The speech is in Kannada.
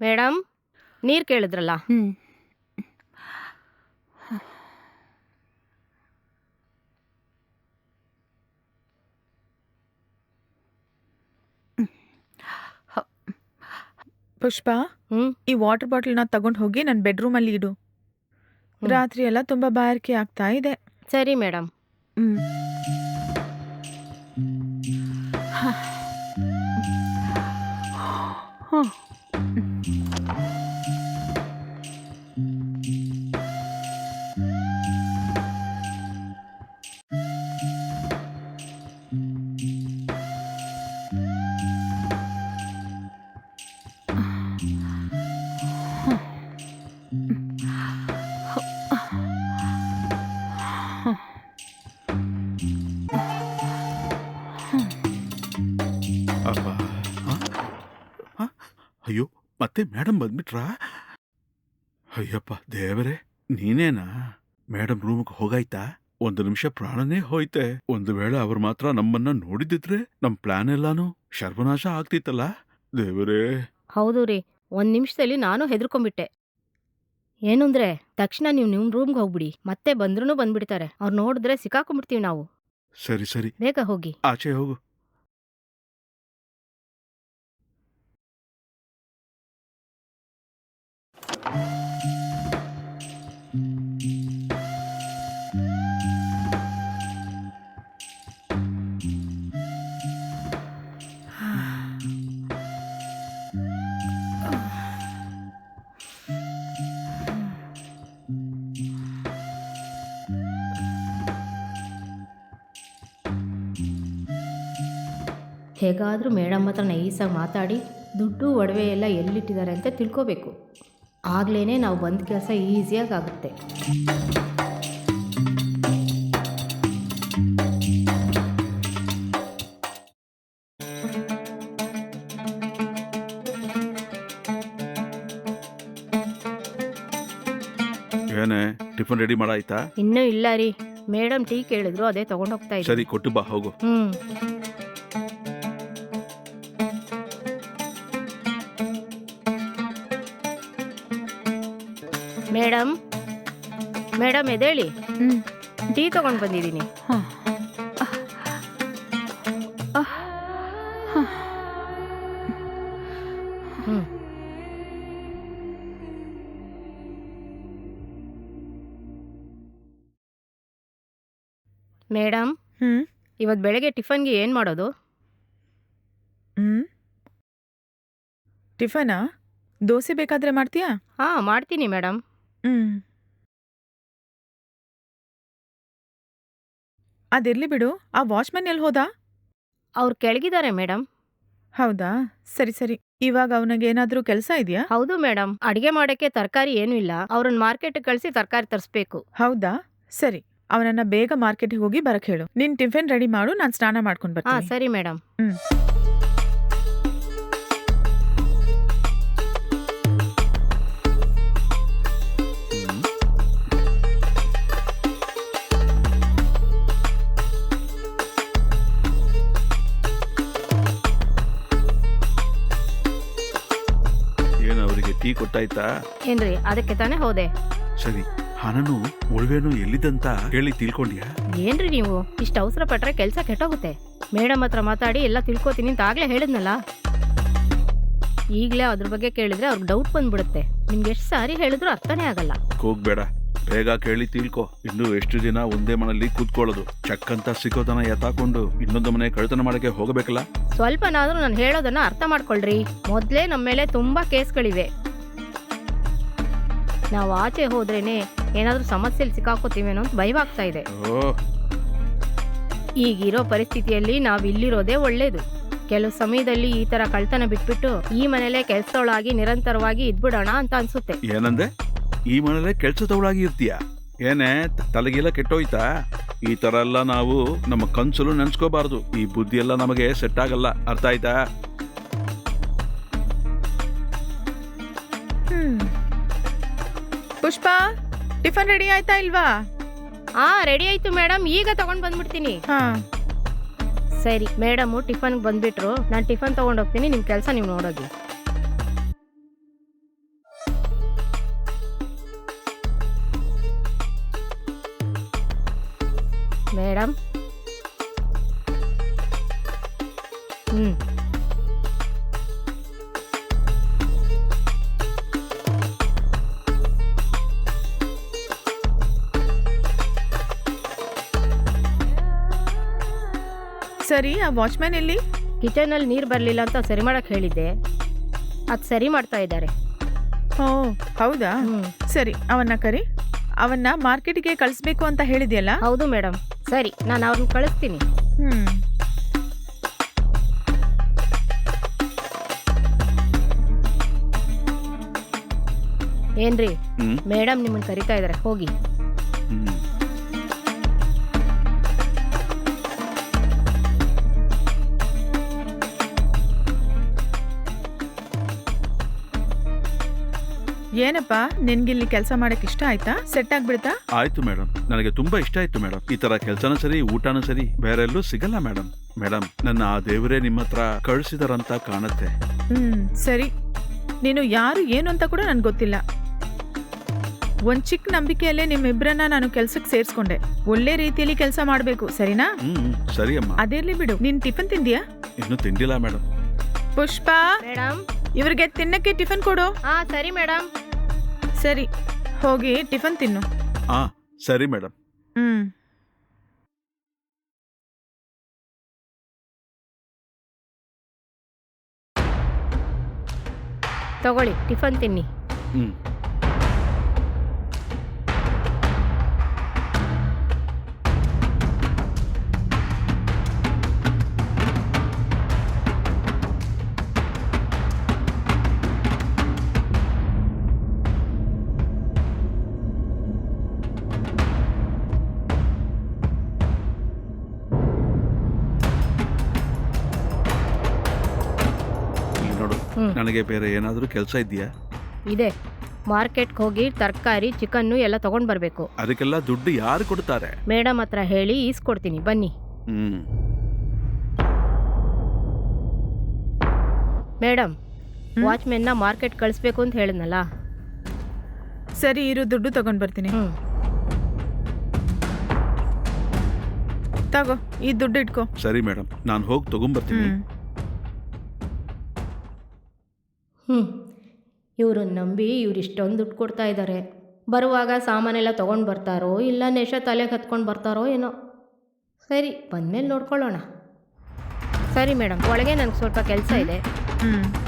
ಮೇಡಮ್ ನೀರು ಕೇಳಿದ್ರಲ್ಲ? ಹ್ಮ್. ಪುಷ್ಪ ಹ್ಮ್. ಈ ವಾಟರ್ ಬಾಟಲ್ನ ತಗೊಂಡು ಹೋಗಿ ನನ್ನ ಬೆಡ್ರೂಮಲ್ಲಿ ಇಡು. ಹ್ಮ್. ರಾತ್ರಿ ಎಲ್ಲ ತುಂಬಾ ಬಾಯಾರಿಕೆ ಆಗ್ತಾ ಇದೆ. ಸರಿ ಮೇಡಮ್ ಹ್ಮ್. ಅಪ್ಪ ಮತ್ತೆ ಮೇಡಮ್ ಬಂದ್ಬಿಟ್ರಾ? ಅಯ್ಯಪ್ಪ ದೇವರೇ ನೀನೇನಾ? ಮೇಡಮ್ ರೂಮ್ಗೆ ಹೋಗಾಯ್ತಾ? ಒಂದು ನಿಮಿಷ ಪ್ರಾಣನೇ ಹೋಯ್ತೆ. ಒಂದು ವೇಳೆ ಅವ್ರು ಮಾತ್ರ ನಮ್ಮನ್ನ ನೋಡಿದಿದ್ರೆ ನಮ್ ಪ್ಲಾನ್ ಎಲ್ಲಾನು ಶರ್ವನಾಶ ಆಗ್ತಿತ್ತಲ್ಲ? ದೇವರೇ. ಹೌದು ರೀ ಒಂದ್ ನಿಮಿಷದಲ್ಲಿ ನಾನು ಹೆದರ್ಕೊಂಡ್ಬಿಟ್ಟೆ ಏನುಂದ್ರೆ ತಕ್ಷಣ ನೀವು ನಿಮ್ ರೂಮ್ಗೆ ಹೋಗ್ಬಿಡಿ ಮತ್ತೆ ಬಂದ್ರೂ ಬಂದ್ಬಿಡ್ತಾರೆ. ಅವ್ರು ನೋಡಿದ್ರೆ ಸಿಕ್ಕಾಕೊಂಡ್ಬಿಡ್ತೀವಿ ನಾವು. ಸರಿ ಸರಿ. ಬೇಗ ಹೋಗಿ. ಆಚೆ ಹೋಗು. ಹೇಗಾದರೂ ಮೇಡಮ್ ಹತ್ರ ನೈಸಾಗಿ ಮಾತಾಡಿ ದುಡ್ಡು ಒಡವೆ ಎಲ್ಲ ಎಲ್ಲಿಟ್ಟಿದ್ದಾರೆ ಅಂತ ತಿಳ್ಕೋಬೇಕು. ಆಗಲೇ ನಾವು ಬಂದ ಕೆಲಸ ಈಸಿಯಾಗಿ ಆಗುತ್ತೆ ಏನೇ ಟಿಫನ್ ರೆಡಿ ಮಾಡಾಯ್ತಾ? ಇನ್ನೂ ಇಲ್ಲ ರೀ. ಮೇಡಮ್ ಟೀ ಕೇಳಿದ್ರು ಅದೇ ತಗೊಂಡೋಗ್ತಾ ಇದ್ದೀನಿ ಸರಿ ಕೊಟ್ಟು ಬಾ ಹೋಗು. ಮೇಡಮ್ ಮೇಡಮ್ ಎದೇಳಿ ಹ್ಮ್. ಟೀ ತಗೊಂಡು ಬಂದಿದ್ದೀನಿ. ಹ್ಮ್. ಮೇಡಮ್ ಹ್ಮ್. ಇವತ್ತು ಬೆಳಗ್ಗೆ ಟಿಫನ್ಗೆ ಏನು ಮಾಡೋದು? ಹ್ಮ್. ಟಿಫನಾ? ದೋಸೆ ಬೇಕಾದ್ರೆ ಮಾಡ್ತೀಯಾ? ಹಾಂ ಮಾಡ್ತೀನಿ ಮೇಡಮ್. ಅದಿರ್ಲಿ ಬಿಡು ಆ ವಾಚ್ಮನ್ ಎಲ್ಲಿ ಹೋದ? ಅವ್ರು ಕೆಳಗಿದ್ದಾರೆ ಮೇಡಮ್ ಹೌದಾ? ಸರಿ ಸರಿ. ಇವಾಗ ಅವನಿಗೆ ಏನಾದ್ರೂ ಕೆಲಸ ಇದೆಯಾ? ಹೌದು ಮೇಡಮ್ ಅಡಿಗೆ ಮಾಡೋಕ್ಕೆ ತರಕಾರಿ ಏನೂ ಇಲ್ಲ. ಅವ್ರನ್ನ ಮಾರ್ಕೆಟ್ಗೆ ಕಳಿಸಿ ತರಕಾರಿ ತರಿಸ್ಬೇಕು. ಹೌದಾ? ಸರಿ. ಅವನನ್ನ ಬೇಗ ಮಾರ್ಕೆಟ್ಗೆ ಹೋಗಿ ಬರಕ್ ಹೇಳು. ನಿನ್ ಟಿಫಿನ್ ರೆಡಿ ಮಾಡು ನಾನು ಸ್ನಾನ ಮಾಡ್ಕೊಂಡ್ ಹಾಂ ಬರ್ತೀನಿ ಸರಿ ಮೇಡಮ್ ಹ್ಮ್. ಕೊಟ್ಟಾಯ್ತಾ? ಏನ್ರಿ ಅದಕ್ಕೆ ತಾನೇ ಹೋದೆ. ಸರಿ ಹಣನು ಉಳುವೆನು ಎಲ್ಲಿದಂತ ಹೇಳಿ ತಿಳ್ಕೊಂಡ್ಯಾ? ಏನ್ರಿ ನೀವು ಇಷ್ಟು ಅವಸರ ಪಟ್ರೆ ಕೆಲಸ ಕೆಟ್ಟೋಗುತ್ತೆ. ಮೇಡಮ್ ಹತ್ರ ಮಾತಾಡಿ ಎಲ್ಲ ತಿಳ್ಕೊತೀನಿ ಅಂತ ಆಗ್ಲೇ ಹೇಳಿದ್ನಲ್ಲ. ಈಗಲೇ ಅದ್ರ ಬಗ್ಗೆ ಕೇಳಿದ್ರೆ ಅವ್ರಿಗೆ ಡೌಟ್ ಬಂದ್ಬಿಡುತ್ತೆ. ನಿಮ್ಗೆ ಎಷ್ಟು ಸಾರಿ ಹೇಳಿದ್ರು ಅರ್ಥನೇ ಆಗಲ್ಲ. ಹೋಗ್ಬೇಡ ಬೇಗ ಕೇಳಿ ತಿಳ್ಕೊ. ಇನ್ನು ಎಷ್ಟು ದಿನ ಒಂದೇ ಮನೆಯಲ್ಲಿ ಕೂತ್ಕೊಳ್ಳೋದು? ಚಕ್ ಅಂತ ಸಿಕ್ಕೋತನ ಎತ್ತಾಕೊಂಡು ಇನ್ನೊಂದು ಮನೆ ಕಳ್ತನ ಮಾಡಕ್ಕೆ ಹೋಗಬೇಕಲ್ಲ? ಸ್ವಲ್ಪನಾದ್ರೂ ನಾನು ಹೇಳೋದನ್ನ ಅರ್ಥ ಮಾಡ್ಕೊಳ್ರಿ. ಮೊದಲೇ ನಮ್ಮ ಮೇಲೆ ತುಂಬಾ ಕೇಸ್ಗಳಿವೆ. ನಾವು ಆಚೆ ಹೋದ್ರೇನೆ ಏನಾದ್ರೂ ಸಮಸ್ಯೆಲಿ ಸಿಕ್ಕಾಕೋತೀವೇನೋ ಅಂತ ಭಯವಾಗ್ತಾ ಇದೆ. ಈಗಿರೋ ಪರಿಸ್ಥಿತಿಯಲ್ಲಿ ನಾವು ಇಲ್ಲಿರೋದೇ ಒಳ್ಳೇದು. ಕೆಲವು ಸಮಯದಲ್ಲಿ ಈ ತರ ಕಳ್ತನ ಬಿಟ್ಬಿಟ್ಟು ಈ ಮನೇಲೆ ಕೆಲಸದೊಳಾಗಿ ನಿರಂತರವಾಗಿ ಇದ್ಬಿಡೋಣ ಅಂತ ಅನ್ಸುತ್ತೆ. ಏನಂದೆ? ಈ ಮನೇಲೆ ಕೆಲ್ಸದವಳಾಗಿ ಇರ್ತೀಯ? ಏನೇ ತಲೆಗೆಲ್ಲ ಕೆಟ್ಟೋಯ್ತಾ? ಈ ತರ ಎಲ್ಲ ನಾವು ನಮ್ಮ ಕನ್ಸಲು ನೆನ್ಸ್ಕೋಬಾರ್ದು. ಈ ಬುದ್ಧಿ ಎಲ್ಲ ನಮಗೆ ಸೆಟ್ ಆಗಲ್ಲ. ಅರ್ಥ ಆಯ್ತಾ? ಪುಷ್ಪ ಟಿಫನ್ ರೆಡಿ ಆಯ್ತಾ ಇಲ್ವಾ? ಹಾ ರೆಡಿ ಆಯ್ತು ಮೇಡಮ್ ಈಗ ತಗೊಂಡ್ ಬಂದ್ಬಿಡ್ತೀನಿ. ಹಾ. ಸರಿ ಮೇಡಮ್ ಟಿಫನ್ ಬಂದ್ಬಿಟ್ರು. ನಾನು ಟಿಫನ್ ತಗೊಂಡ್ ಹೋಗ್ತೀನಿ. ನಿಮ್ ಕೆಲಸ ನೀವು ನೋಡೋದು. ಮೇಡಮ್ ಸರಿ ಆ ವಾಚ್ಮ್ಯಾನ್ ಎಲ್ಲಿ? ಕಿಚನಲ್ಲಿ ನೀರು ಬರಲಿಲ್ಲ ಅಂತ ಸರಿ ಮಾಡಕ್ಕೆ ಹೇಳಿದ್ದೆ. ಅದು ಸರಿ ಮಾಡ್ತಾ ಇದ್ದಾರೆ. ಓ ಹೌದಾ? ಹ್ಞೂ ಸರಿ ಅವನ್ನ ಕರಿ. ಅವನ್ನ ಮಾರ್ಕೆಟ್ಗೆ ಕಳಿಸ್ಬೇಕು ಅಂತ ಹೇಳಿದ್ಯಲ್ಲ? ಹೌದು ಮೇಡಮ್ ಸರಿ ನಾನು ಅವ್ರನ್ನ ಕಳಿಸ್ತೀನಿ. ಹ್ಮ್. ಏನ್ರಿ? ಹ್ಮ್. ಮೇಡಮ್ ನಿಮ್ಮನ್ನ ಕರಿತಾ ಇದ್ದಾರೆ ಹೋಗಿ. ಏನಪ್ಪ ನಿನ್ಗಿಲ್ಲಿ ಕೆಲಸ ಮಾಡಕ್ ಇಷ್ಟ ಆಯ್ತಾ? ಸೆಟ್ ಆಗ್ಬಿಡ್ತಾ? ಆಯ್ತು ಮೇಡಮ್ ನನಗೆ ತುಂಬಾ ಇಷ್ಟ ಆಯ್ತು ಮೇಡಮ್ ಈ ತರ ಕೆಲ್ಸನೂ ಸರಿ ಊಟನೂ ಸರಿ ಬೇರೆ ಎಲ್ಲೂ ಸಿಗಲ್ಲ ಮೇಡಮ್ ಮೇಡಮ್ ನನ್ನ ಆ ದೇವರೇ ನಿಮ್ಮ ಹತ್ರ ಕಳಿಸಿದಾರಂತ ಕಾಣುತ್ತೆ. ಹ್ಮ್ ಸರಿ. ನೀನು ಯಾರು ಏನು ಅಂತ ಕೂಡ ನನ್ಗೆ ಗೊತ್ತಿಲ್ಲ. ಒಂದ್ ಚಿಕ್ಕ ನಂಬಿಕೆಯಲ್ಲೇ ನಿಮ್ಮಿಬ್ಬರನ್ನ ನಾನು ಕೆಲ್ಸಕ್ಕೆ ಸೇರ್ಸ್ಕೊಂಡೆ. ಒಳ್ಳೆ ರೀತಿಯಲ್ಲಿ ಕೆಲಸ ಮಾಡ್ಬೇಕು ಸರಿನಾ? ಹ್ಮ್ ಹ್ಮ್, ಸರಿ ಅಮ್ಮ. ಅದಿರ್ಲಿ ಬಿಡು. ನೀನ್ ಟಿಫನ್ ತಿಂದಿಯಾ? ಇನ್ನು ತಿಂದಿಲ್ಲ ಮೇಡಮ್ ಪುಷ್ಪ? ಮೇಡಮ್ ಇವ್ರಿಗೆ ತಿನ್ನಕ್ಕೆ ಟಿಫನ್ ಕೊಡು. ಹಾ ಸರಿ ಮೇಡಮ್ ಸರಿ ಹೋಗಿ ಟಿಫನ್ ತಿನ್ನು. ಹಾ ಸರಿ ಮೇಡಮ್ ಹ್ಮ್. ತಗೊಳ್ಳಿ ಟಿಫನ್ ತಿನ್ನಿ. ಹ್ಞೂ ನನಗೆ ಬೇರೆ ಏನಾದರೂ ಕೆಲಸ ಇದೆಯಾ ಇದೆ. ಮಾರ್ಕೆಟ್ಗೆ ಹೋಗಿ ತರಕಾರಿ ಚಿಕನ್ನು ಎಲ್ಲ ತಗೊಂಡ್ ಬರಬೇಕು. ಅದಕ್ಕೆಲ್ಲ ದುಡ್ಡು ಯಾರು ಕೊಡ್ತಾರೆ? ಮೇಡಮ್ ಹತ್ರ ಹೇಳಿ ಈಸ್ಕೊಡ್ತೀನಿ ಬನ್ನಿ. ಹ್ಮ್. ಮೇಡಮ್? ವಾಚ್ಮೆನ್ನ ಮಾರ್ಕೆಟ್ ಕಳಿಸ್ಬೇಕು ಅಂತ ಹೇಳಿದ್ನಲ್ಲ? ಸರಿ ಇರು ದುಡ್ಡು ತಗೊಂಡ್ ಬರ್ತೀನಿ. ಹ್ಞೂ ತಗೋ ಈ ದುಡ್ಡು ಇಟ್ಕೋ. ಸರಿ ಮೇಡಮ್ ನಾನು ಹೋಗಿ ತಗೊಂಬರ್ತೀನಿ ಹ್ಮ್. ಹ್ಞೂ ಇವ್ರನ್ನ ನಂಬಿ ಇವ್ರು ಇಷ್ಟೊಂದು ದುಡ್ಡು ಕೊಡ್ತಾ ಇದ್ದಾರೆ ಬರುವಾಗ ಸಾಮಾನೆಲ್ಲ ತೊಗೊಂಡು ಬರ್ತಾರೋ ಇಲ್ಲ ನೆಶ ತಲೆಗೆ ಹತ್ಕೊಂಡು ಬರ್ತಾರೋ ಏನೋ. ಸರಿ, ಬಂದಮೇಲೆ ನೋಡ್ಕೊಳ್ಳೋಣ. ಸರಿ ಮೇಡಮ್ ಒಳಗೆ ನನಗೆ ಸ್ವಲ್ಪ ಕೆಲಸ ಇದೆ. ಹ್ಮ್.